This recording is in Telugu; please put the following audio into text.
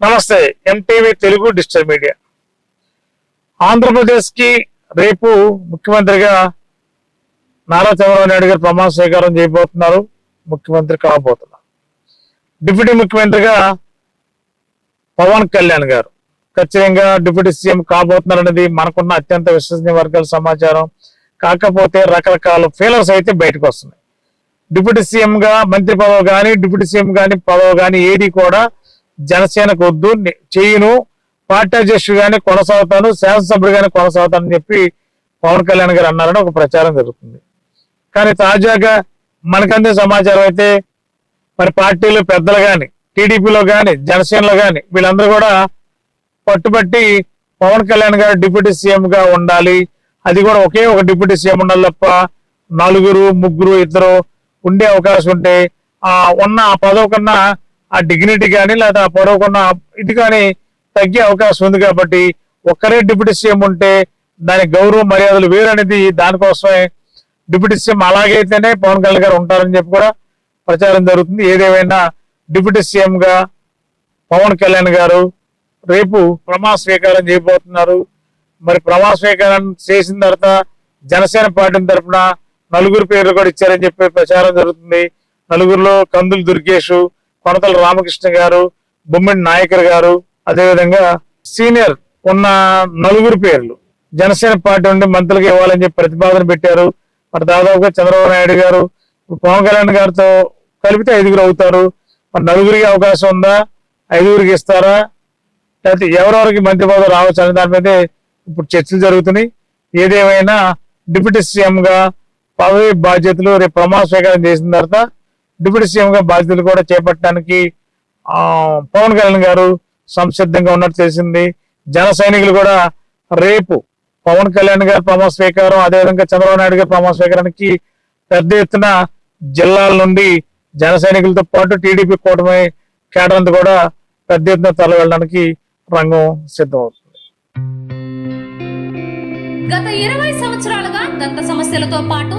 నమస్తే ఎంటీవీ తెలుగు డిజిటల్ మీడియా. ఆంధ్రప్రదేశ్కి రేపు ముఖ్యమంత్రిగా నారా చంద్రబాబు నాయుడు గారు ప్రమాణ స్వీకారం చేయబోతున్నారు ముఖ్యమంత్రి కాబోతున్నారు. డిప్యూటీ ముఖ్యమంత్రిగా పవన్ కళ్యాణ్ గారు. ఖచ్చితంగా డిప్యూటీ సీఎం కాబోతున్నారు అనేది మనకున్న అత్యంత విశ్వసనీయ వర్గాల సమాచారం. కాకపోతే రకరకాల ఫీలర్స్ అయితే బయటకు వస్తున్నాయి. డిప్యూటీ సీఎంగా మంత్రి పదవి కానీ డిప్యూటీ సీఎం కానీ పదవి కానీ ఏది కూడా జనసేనకు వద్దు చేయను. పార్టీ అధ్యక్షుడిగానే కొనసాగుతాను శాసనసభ్యుడిగానే కొనసాగుతానని చెప్పి పవన్ కళ్యాణ్ గారు అన్నారని ఒక ప్రచారం జరుగుతుంది. కానీ తాజాగా మనకందే సమాచారం అయితే మరి పార్టీలు పెద్దలు కానీ టీడీపీలో కానీ జనసేనలో కానీ వీళ్ళందరూ కూడా పట్టుబట్టి పవన్ కళ్యాణ్ గారు డిప్యూటీ సీఎం గా ఉండాలి. అది కూడా ఒకే ఒక డిప్యూటీ సీఎం ఉండాలి తప్ప నలుగురు ముగ్గురు ఇద్దరు ఉండే అవకాశం ఉంటే ఆ ఉన్న ఆ పదవి కన్నా ఆ డిగ్నిటీ కానీ లేదా ఆ పదవి ఇది కానీ తగ్గే అవకాశం ఉంది కాబట్టి ఒక్కరే డిప్యూటీ సీఎం ఉంటే దాని గౌరవ మర్యాదలు వేరు అనేది దానికోసమే డిప్యూటీ సీఎం అలాగైతేనే పవన్ కళ్యాణ్ గారు ఉంటారని చెప్పి కూడా ప్రచారం జరుగుతుంది. ఏదేమైనా డిప్యూటీ సీఎం గా పవన్ కళ్యాణ్ గారు రేపు ప్రమాణ స్వీకారం చేయబోతున్నారు. మరి ప్రమాణ స్వీకారం చేసిన తర్వాత జనసేన పార్టీ తరఫున నలుగురు పేర్లు కూడా ఇచ్చారని చెప్పి ప్రచారం జరుగుతుంది. నలుగురిలో కందులు దుర్గేషు కొనతల రామకృష్ణ గారు బొమ్మిడి నాయకర్ గారు అదేవిధంగా సీనియర్ ఉన్న నలుగురు పేర్లు. జనసేన పార్టీ నుండి మంత్రులకు ఇవ్వాలని చెప్పి ప్రతిపాదన పెట్టారు. మరి దాదాపుగా చంద్రబాబు నాయుడు గారు పవన్ కళ్యాణ్ గారితో కలిపితే ఐదుగురు అవుతారు. మరి నలుగురికి అవకాశం ఉందా? ఐదుగురికి ఇస్తారా? లేకపోతే ఎవరెవరికి మంత్రి పదవి రావచ్చు అనే దాని మీద ఇప్పుడు చర్చలు జరుగుతున్నాయి. ఏదేమైనా డిప్యూటీ సీఎం గా పదవి బాధ్యతలు రేపు ప్రమాణ స్వీకారం చేసిన తర్వాత డిప్యూటీ సీఎం గా బాధ్యతలు కూడా చేపట్టడానికి ఆ పవన్ కళ్యాణ్ గారు సంసిద్ధంగా ఉన్నట్టు తెలిసింది. జన సైనికులు కూడా రేపు పవన్ కళ్యాణ్ గారి ప్రమాణ స్వీకారం అదేవిధంగా చంద్రబాబు నాయుడు గారి ప్రమాణ స్వీకారానికి పెద్ద ఎత్తున జిల్లాల నుండి జన సైనికులతో పాటు టీడీపీ కూటమి కేడర్ కూడా పెద్ద ఎత్తున తరలి వెళ్ళడానికి రంగం సిద్ధమవుతుంది. గత ఇరవై సంవత్సరాలుగా దంత సమస్యలతో పాటు